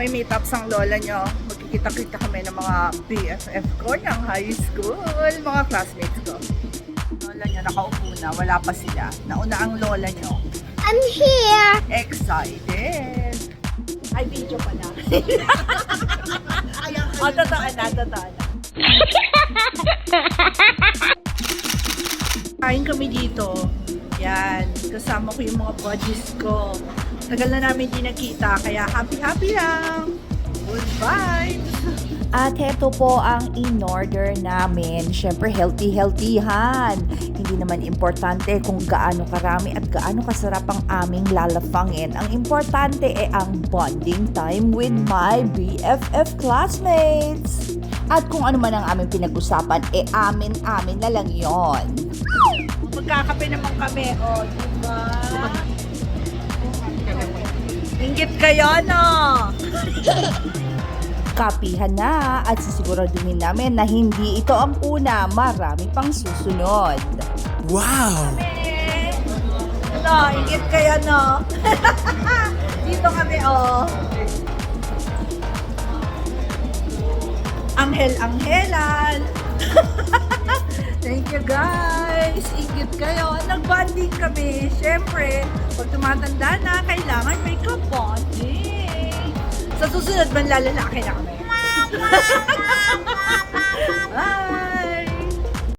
may meetups ang lola nyo, magkikita-kita kami ng mga BFF ko ng high school, mga classmates ko. Lola nyo nakaupo na, wala pa sila. Nauna ang lola nyo. I'm here. Excited! Ay, video pa na. o, totoo na, totoo na. Kain kami dito. Yan. Kasama ko yung mga buddies ko. Tagal na namin di nakita, kaya happy-happy lang. Goodbye! At heto po ang in-order namin. Siyempre, healthy-healthyhan. Hindi naman importante kung gaano karami at gaano kasarap ang aming lalafangin. Ang importante ay ang bonding time with my BFF classmates. At kung ano man ang aming pinag-usapan, eh amin-amin na lang yon. Magkakape naman kami, o, oh, di ba? Ingit kayo, no? Kapihan na at sisiguraduhin namin na hindi ito ang una, marami pang susunod. Wow! Ano, ingit kayo, no? Dito kami, oh. Anghel-anghelan. Thank you, guys. Ingit kayo. Nag-bonding kami. Siyempre, pag tumatanda na, kailangan. Sa susunod, manlalalaki na kami. Bye!